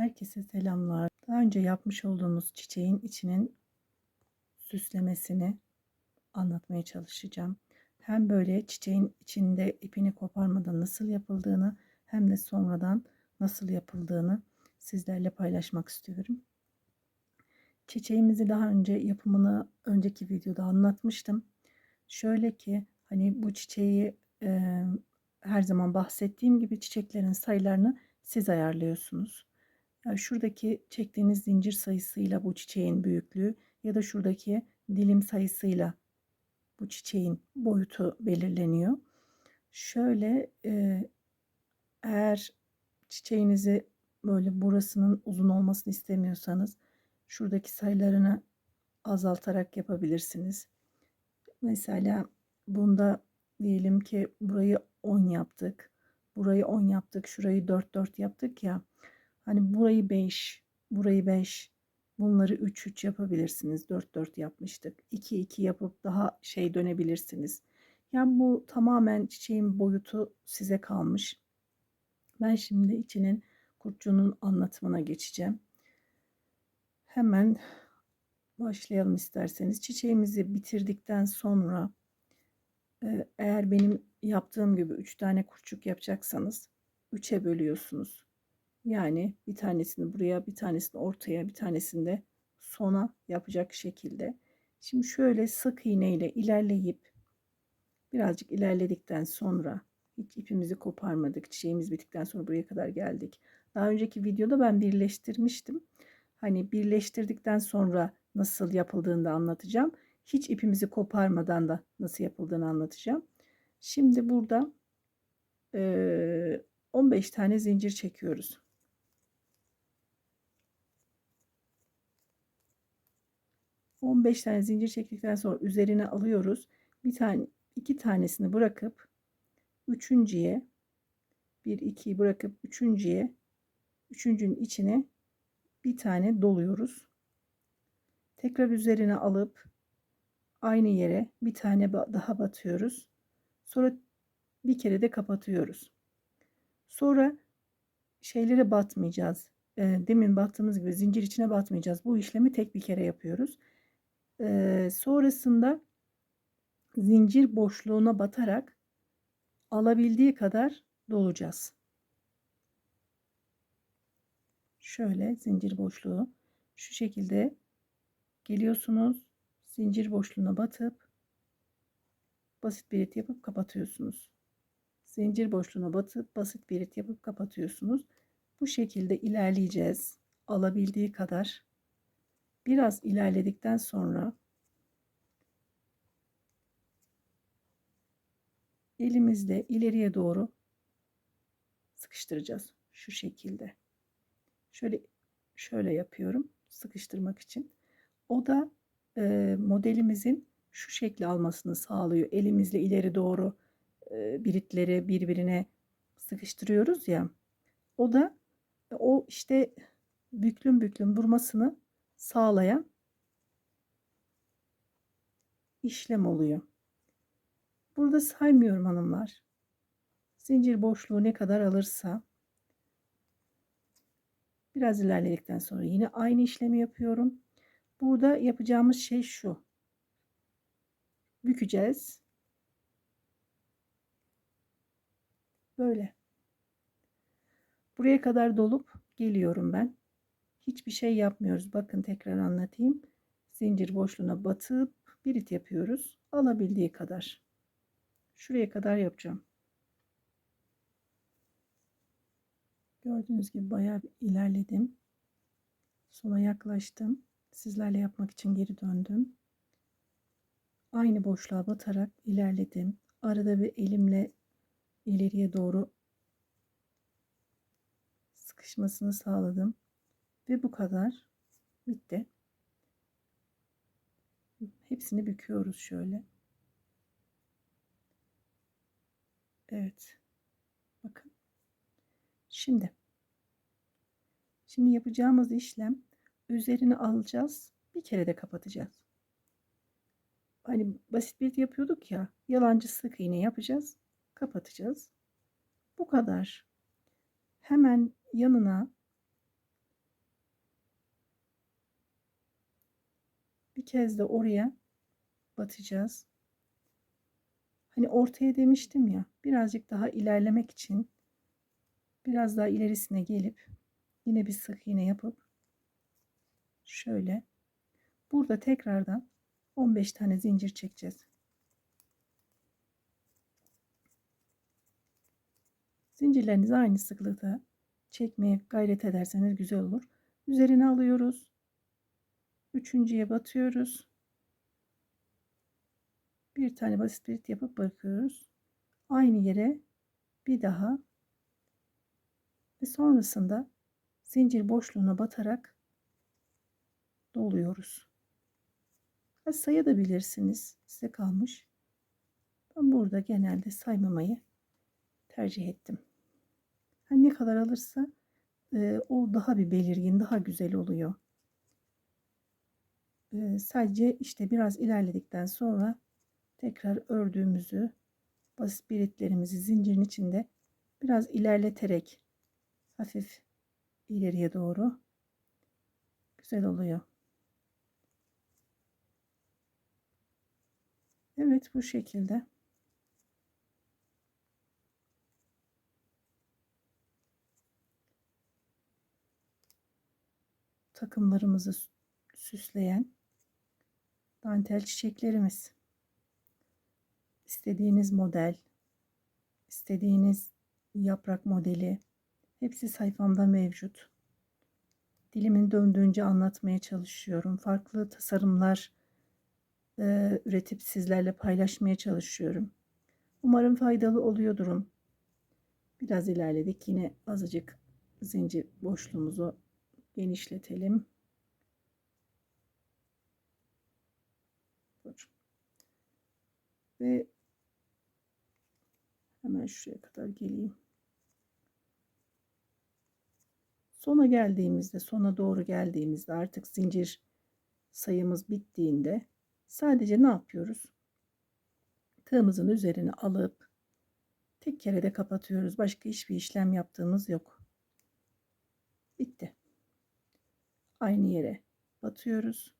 Herkese selamlar. Daha önce yapmış olduğumuz çiçeğin içinin süslemesini anlatmaya çalışacağım. Hem böyle çiçeğin içinde ipini koparmadan nasıl yapıldığını hem de sonradan nasıl yapıldığını sizlerle paylaşmak istiyorum. Çiçeğimizi daha önce yapımını önceki videoda anlatmıştım. Şöyle ki hani bu çiçeği e, her zaman bahsettiğim gibi çiçeklerin sayılarını siz ayarlıyorsunuz. Yani şuradaki çektiğiniz zincir sayısıyla bu çiçeğin büyüklüğü ya da şuradaki dilim sayısıyla bu çiçeğin boyutu belirleniyor. Şöyle e, eğer çiçeğinizi böyle burasının uzun olmasını istemiyorsanız şuradaki sayılarını azaltarak yapabilirsiniz. Mesela bunda diyelim ki burayı 10 yaptık. Burayı 10 yaptık. Şurayı 4 4 yaptık ya. Hani burayı 5, burayı 5, bunları 3 3 yapabilirsiniz. 4 4 yapmıştık. 2 2 yapıp daha şey dönebilirsiniz. Yani bu tamamen çiçeğin boyutu size kalmış. Ben şimdi içinin kurtçunun anlatımına geçeceğim. Hemen başlayalım isterseniz. Çiçeğimizi bitirdikten sonra eğer benim yaptığım gibi 3 tane kurçuk yapacaksanız 3'e bölüyorsunuz. Yani bir tanesini buraya, bir tanesini ortaya, bir tanesini de sona yapacak şekilde. Şimdi şöyle sık iğne ile ilerleyip birazcık ilerledikten sonra hiç ipimizi koparmadık. Çiçeğimiz bittikten sonra buraya kadar geldik. Daha önceki videoda ben birleştirmiştim. Hani birleştirdikten sonra nasıl yapıldığını da anlatacağım. Hiç ipimizi koparmadan da nasıl yapıldığını anlatacağım. Şimdi burada 15 tane zincir çekiyoruz. 15 tane zincir çektikten sonra üzerine alıyoruz. Bir tane iki tanesini bırakıp üçüncüye bir ikiyi bırakıp üçüncüye üçüncünün içine bir tane doluyoruz. Tekrar üzerine alıp aynı yere bir tane daha batıyoruz. Sonra bir kere de kapatıyoruz. Sonra şeylere batmayacağız. E, demin battığımız gibi zincir içine batmayacağız. Bu işlemi tek bir kere yapıyoruz. E, sonrasında zincir boşluğuna batarak alabildiği kadar dolacağız. Şöyle zincir boşluğu şu şekilde geliyorsunuz. Zincir boşluğuna batıp basit bir it yapıp kapatıyorsunuz. Zincir boşluğuna batıp basit bir it yapıp kapatıyorsunuz. Bu şekilde ilerleyeceğiz. Alabildiği kadar. Biraz ilerledikten sonra elimizle ileriye doğru sıkıştıracağız. Şu şekilde. Şöyle şöyle yapıyorum sıkıştırmak için. O da e, modelimizin şu şekli almasını sağlıyor. Elimizle ileri doğru e, biritleri birbirine sıkıştırıyoruz ya. O da o işte büklüm büklüm durmasını sağlayan işlem oluyor. Burada saymıyorum hanımlar. Zincir boşluğu ne kadar alırsa biraz ilerledikten sonra yine aynı işlemi yapıyorum. Burada yapacağımız şey şu bükeceğiz. Böyle. Buraya kadar dolup geliyorum ben. Hiçbir şey yapmıyoruz. Bakın tekrar anlatayım. Zincir boşluğuna batıp birit yapıyoruz. Alabildiği kadar. Şuraya kadar yapacağım. Gördüğünüz gibi bayağı bir ilerledim. Sola yaklaştım. Sizlerle yapmak için geri döndüm. Aynı boşluğa batarak ilerledim. Arada bir elimle ileriye doğru sıkışmasını sağladım. Ve bu kadar. Bitti. Hepsini büküyoruz şöyle. Evet. Bakın. Şimdi. Şimdi yapacağımız işlem üzerine alacağız. Bir kere de kapatacağız hani basit bir yapıyorduk ya yalancı sık iğne yapacağız kapatacağız bu kadar hemen yanına Bir kez de oraya batacağız. Hani ortaya demiştim ya birazcık daha ilerlemek için biraz daha ilerisine gelip yine bir sık iğne yapıp şöyle burada tekrardan 15 tane zincir çekeceğiz. Zincirlerinizi aynı sıklıkta çekmeye gayret ederseniz güzel olur. Üzerine alıyoruz. Üçüncüye batıyoruz. Bir tane basit bir yapıp bırakıyoruz. Aynı yere bir daha ve sonrasında zincir boşluğuna batarak doluyoruz. Ha, sayabilirsiniz. Size kalmış. Ben burada genelde saymamayı tercih ettim. Hani ne kadar alırsa e, o daha bir belirgin, daha güzel oluyor. Sadece işte biraz ilerledikten sonra tekrar ördüğümüzü basit biritlerimizi zincirin içinde biraz ilerleterek hafif ileriye doğru güzel oluyor. Evet bu şekilde. takımlarımızı süsleyen dantel çiçeklerimiz. İstediğiniz model, istediğiniz yaprak modeli hepsi sayfamda mevcut. Dilimin döndüğünce anlatmaya çalışıyorum. Farklı tasarımlar e, üretip sizlerle paylaşmaya çalışıyorum. Umarım faydalı oluyordurum. Biraz ilerledik. Yine azıcık zincir boşluğumuzu genişletelim. Ve hemen şuraya kadar geleyim. Sona geldiğimizde, sona doğru geldiğimizde artık zincir sayımız bittiğinde sadece ne yapıyoruz? Tığımızın üzerine alıp tek kere de kapatıyoruz. Başka hiçbir işlem yaptığımız yok. Bitti aynı yere batıyoruz.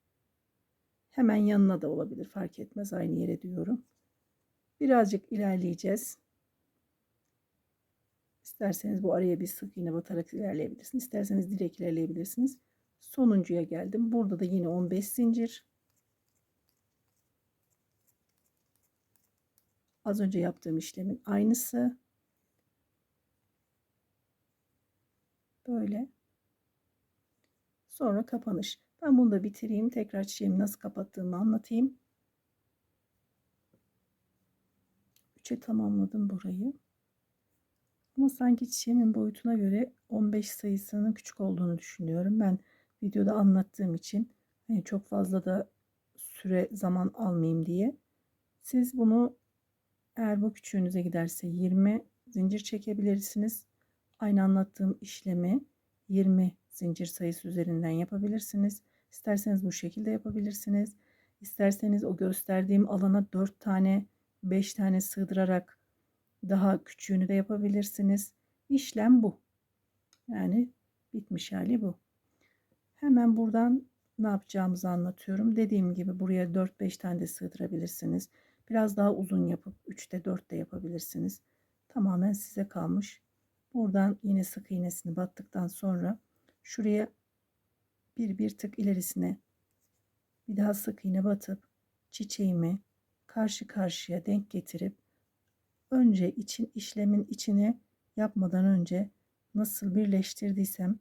Hemen yanına da olabilir fark etmez aynı yere diyorum. Birazcık ilerleyeceğiz. İsterseniz bu araya bir sık iğne batarak ilerleyebilirsiniz. İsterseniz direkt ilerleyebilirsiniz. Sonuncuya geldim. Burada da yine 15 zincir. Az önce yaptığım işlemin aynısı. Böyle. Sonra kapanış. Ben bunu da bitireyim. Tekrar çiçeğimi nasıl kapattığımı anlatayım. 3'e tamamladım burayı. Ama sanki çiçeğimin boyutuna göre 15 sayısının küçük olduğunu düşünüyorum. Ben videoda anlattığım için hani çok fazla da süre zaman almayayım diye. Siz bunu eğer bu küçüğünüze giderse 20 zincir çekebilirsiniz. Aynı anlattığım işlemi 20 zincir sayısı üzerinden yapabilirsiniz. İsterseniz bu şekilde yapabilirsiniz. İsterseniz o gösterdiğim alana 4 tane 5 tane sığdırarak daha küçüğünü de yapabilirsiniz. İşlem bu. Yani bitmiş hali bu. Hemen buradan ne yapacağımızı anlatıyorum. Dediğim gibi buraya 4-5 tane de sığdırabilirsiniz. Biraz daha uzun yapıp 3'te 4 de yapabilirsiniz. Tamamen size kalmış. Buradan yine sık iğnesini battıktan sonra şuraya bir bir tık ilerisine bir daha sık iğne batıp çiçeğimi karşı karşıya denk getirip önce için işlemin içine yapmadan önce nasıl birleştirdiysem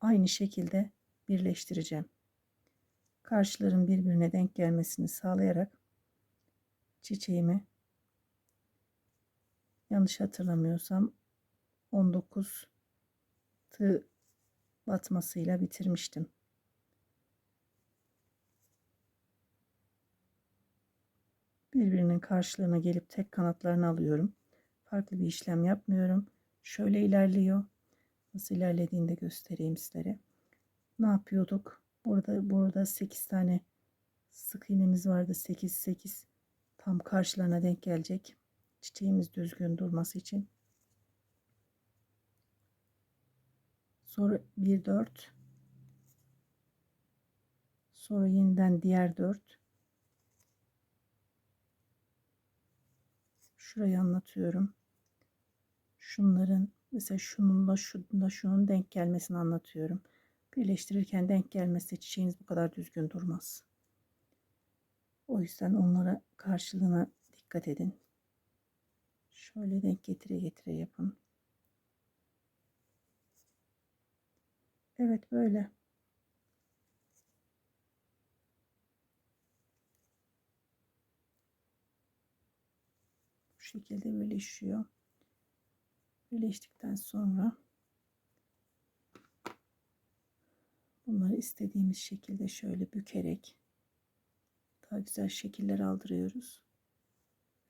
aynı şekilde birleştireceğim. Karşıların birbirine denk gelmesini sağlayarak çiçeğimi yanlış hatırlamıyorsam 19 tığ batmasıyla bitirmiştim. Birbirinin karşılığına gelip tek kanatlarını alıyorum. Farklı bir işlem yapmıyorum. Şöyle ilerliyor. Nasıl ilerlediğini de göstereyim sizlere. Ne yapıyorduk? Burada burada 8 tane sık iğnemiz vardı. 8 8 tam karşılarına denk gelecek. Çiçeğimiz düzgün durması için. Sonra 1 4 Sonra yeniden diğer 4. Şurayı anlatıyorum. Şunların mesela şununla şununla şunun denk gelmesini anlatıyorum. Birleştirirken denk gelmezse çiçeğiniz bu kadar düzgün durmaz. O yüzden onlara karşılığına dikkat edin. Şöyle denk getire getire yapın. Evet böyle. Şekilde birleşiyor. Birleştikten sonra bunları istediğimiz şekilde şöyle bükerek daha güzel şekiller aldırıyoruz.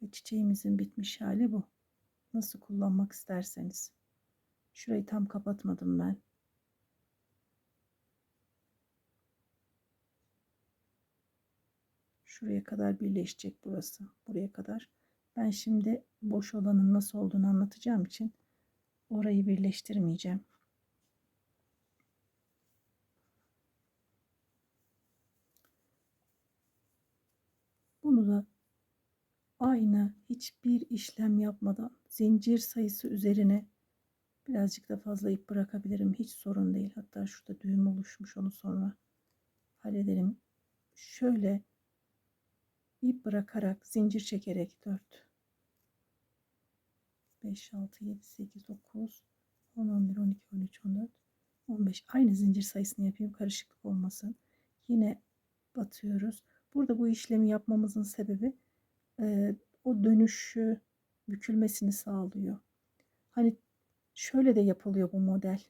Ve çiçeğimizin bitmiş hali bu. Nasıl kullanmak isterseniz. Şurayı tam kapatmadım ben. Şuraya kadar birleşecek burası. Buraya kadar. Ben şimdi boş olanın nasıl olduğunu anlatacağım için orayı birleştirmeyeceğim. Bunu da aynı hiçbir işlem yapmadan zincir sayısı üzerine birazcık da fazla ip bırakabilirim. Hiç sorun değil. Hatta şurada düğüm oluşmuş onu sonra hallederim. Şöyle ip bırakarak zincir çekerek 4 5 6 7 8 9 10 11 12 13 14 15 aynı zincir sayısını yapayım karışıklık olmasın. Yine batıyoruz. Burada bu işlemi yapmamızın sebebi e, o dönüşü bükülmesini sağlıyor. Hani şöyle de yapılıyor bu model.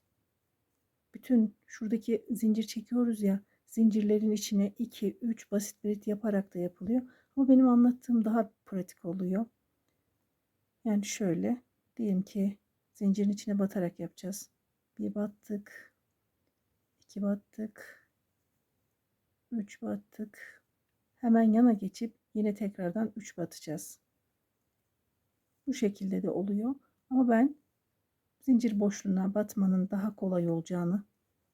Bütün şuradaki zincir çekiyoruz ya zincirlerin içine 2 3 basit bir yaparak da yapılıyor. Ama benim anlattığım daha pratik oluyor. Yani şöyle diyelim ki zincirin içine batarak yapacağız. Bir battık. iki battık. Üç battık. Hemen yana geçip yine tekrardan üç batacağız. Bu şekilde de oluyor. Ama ben zincir boşluğuna batmanın daha kolay olacağını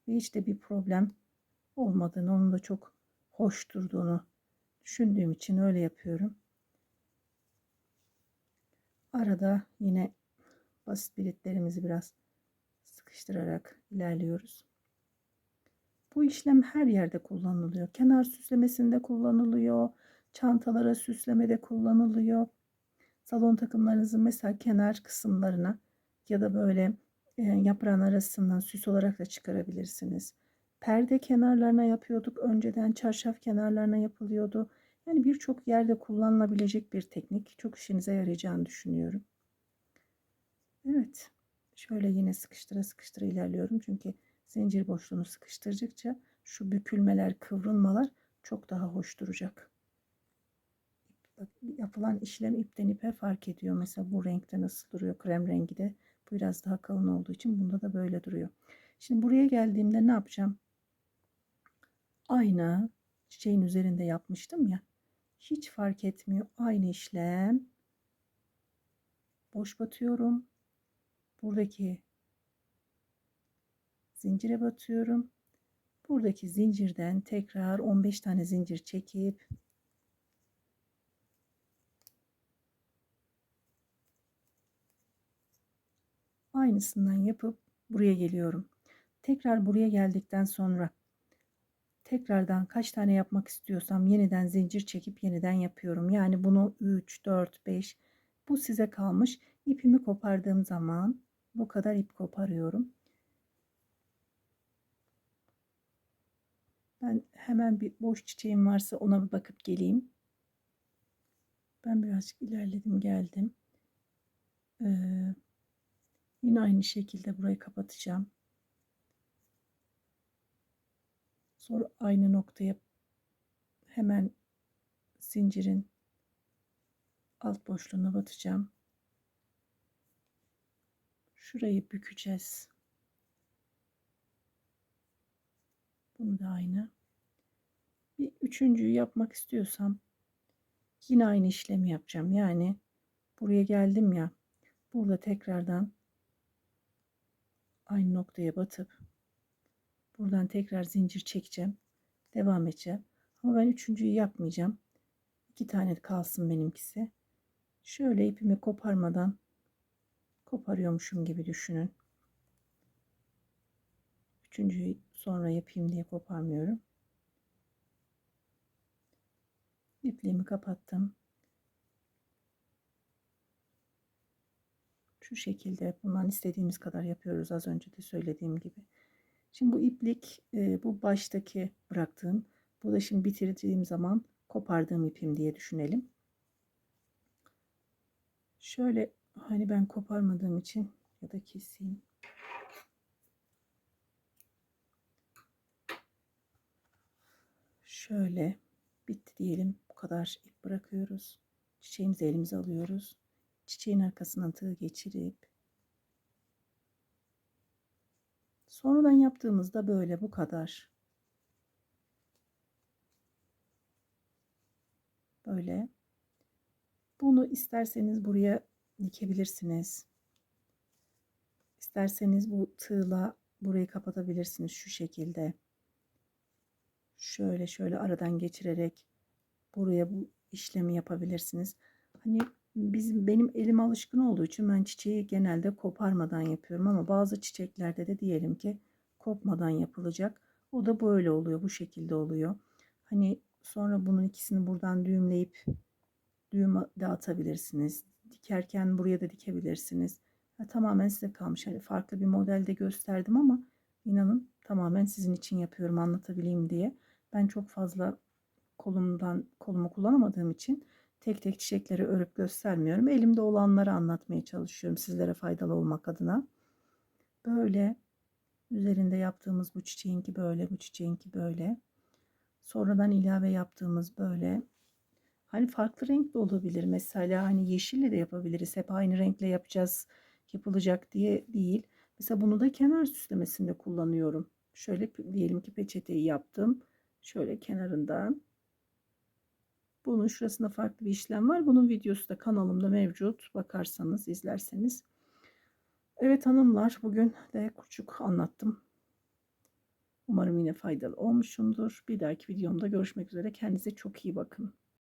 ve hiç de bir problem olmadığını, onun da çok hoş durduğunu düşündüğüm için öyle yapıyorum. Arada yine basit bilitlerimizi biraz sıkıştırarak ilerliyoruz. Bu işlem her yerde kullanılıyor. Kenar süslemesinde kullanılıyor. Çantalara süslemede kullanılıyor. Salon takımlarınızın mesela kenar kısımlarına ya da böyle e, yaprağın arasından süs olarak da çıkarabilirsiniz. Perde kenarlarına yapıyorduk. Önceden çarşaf kenarlarına yapılıyordu. Yani birçok yerde kullanılabilecek bir teknik. Çok işinize yarayacağını düşünüyorum. Evet. Şöyle yine sıkıştıra sıkıştıra ilerliyorum. Çünkü zincir boşluğunu sıkıştırdıkça şu bükülmeler, kıvrılmalar çok daha hoş duracak. yapılan işlem ipten ipe fark ediyor. Mesela bu renkte nasıl duruyor? Krem rengi de bu biraz daha kalın olduğu için bunda da böyle duruyor. Şimdi buraya geldiğimde ne yapacağım? Aynı çiçeğin üzerinde yapmıştım ya. Hiç fark etmiyor. Aynı işlem. Boş batıyorum. Buradaki zincire batıyorum. Buradaki zincirden tekrar 15 tane zincir çekip aynısından yapıp buraya geliyorum. Tekrar buraya geldikten sonra tekrardan kaç tane yapmak istiyorsam yeniden zincir çekip yeniden yapıyorum. Yani bunu 3, 4, 5 bu size kalmış. İpimi kopardığım zaman bu kadar ip koparıyorum. Ben hemen bir boş çiçeğim varsa ona bir bakıp geleyim. Ben birazcık ilerledim geldim. Ee, yine aynı şekilde burayı kapatacağım. Sonra aynı noktaya hemen zincirin alt boşluğuna batacağım. Şurayı bükeceğiz. Bunu da aynı. Bir üçüncüyü yapmak istiyorsam yine aynı işlemi yapacağım. Yani buraya geldim ya. Burada tekrardan aynı noktaya batıp buradan tekrar zincir çekeceğim. devam edeceğim. Ama ben üçüncüyü yapmayacağım. İki tane kalsın benimkisi. Şöyle ipimi koparmadan koparıyormuşum gibi düşünün. Üçüncüyü sonra yapayım diye koparmıyorum. İpliğimi kapattım. Şu şekilde bundan istediğimiz kadar yapıyoruz az önce de söylediğim gibi. Şimdi bu iplik e, bu baştaki bıraktığım bu da şimdi bitirdiğim zaman kopardığım ipim diye düşünelim. Şöyle hani ben koparmadığım için ya da keseyim. Şöyle bitti diyelim. Bu kadar ip bırakıyoruz. Çiçeğimizi elimize alıyoruz. Çiçeğin arkasından tığ geçirip sonradan yaptığımızda böyle bu kadar. Böyle. Bunu isterseniz buraya dikebilirsiniz. İsterseniz bu tığla burayı kapatabilirsiniz şu şekilde. Şöyle şöyle aradan geçirerek buraya bu işlemi yapabilirsiniz. Hani bizim benim elim alışkın olduğu için ben çiçeği genelde koparmadan yapıyorum ama bazı çiçeklerde de diyelim ki kopmadan yapılacak. O da böyle oluyor, bu şekilde oluyor. Hani sonra bunun ikisini buradan düğümleyip düğüm de atabilirsiniz. Dikerken buraya da dikebilirsiniz. Ya, tamamen size kalmış. Hani farklı bir modelde gösterdim ama inanın tamamen sizin için yapıyorum anlatabileyim diye. Ben çok fazla kolumdan kolumu kullanamadığım için tek tek çiçekleri örüp göstermiyorum. Elimde olanları anlatmaya çalışıyorum sizlere faydalı olmak adına. Böyle üzerinde yaptığımız bu çiçeğinki böyle, bu çiçeğinki böyle. Sonradan ilave yaptığımız böyle. Hani farklı renk de olabilir. Mesela hani yeşille de yapabiliriz. Hep aynı renkle yapacağız, yapılacak diye değil. Mesela bunu da kenar süslemesinde kullanıyorum. Şöyle diyelim ki peçeteyi yaptım. Şöyle kenarından bunun şurasında farklı bir işlem var. Bunun videosu da kanalımda mevcut. Bakarsanız, izlerseniz. Evet hanımlar bugün de küçük anlattım. Umarım yine faydalı olmuşumdur. Bir dahaki videomda görüşmek üzere. Kendinize çok iyi bakın.